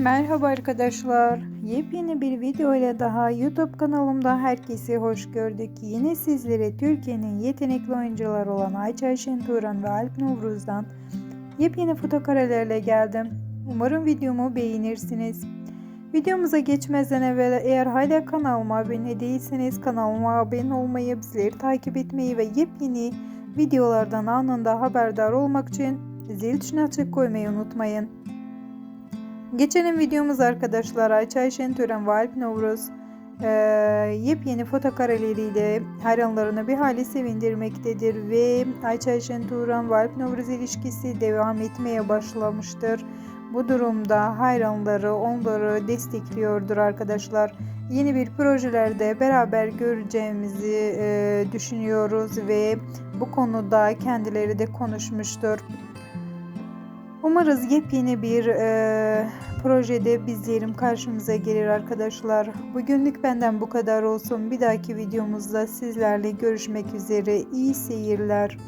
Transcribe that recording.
Merhaba arkadaşlar. Yepyeni bir video ile daha YouTube kanalımda herkesi hoş gördük. Yine sizlere Türkiye'nin yetenekli oyuncuları olan Ayça Şenturan ve Alp Novruz'dan yepyeni fotokarelerle geldim. Umarım videomu beğenirsiniz. Videomuza geçmeden evvel eğer hala kanalıma abone değilseniz kanalıma abone olmayı, bizleri takip etmeyi ve yepyeni videolardan anında haberdar olmak için zil tuşuna açık koymayı unutmayın. Geçelim videomuz arkadaşlar Ayça Şentören ve Alp Novruz eee, yepyeni fotokareleriyle hayranlarını bir hali sevindirmektedir ve Ayça Şentören ve Alp Novruz ilişkisi devam etmeye başlamıştır. Bu durumda hayranları onları destekliyordur arkadaşlar. Yeni bir projelerde beraber göreceğimizi eee, düşünüyoruz ve bu konuda kendileri de konuşmuştur. Umarız yepyeni bir e, projede bizlerim karşımıza gelir arkadaşlar. Bugünlük benden bu kadar olsun. Bir dahaki videomuzda sizlerle görüşmek üzere. İyi seyirler.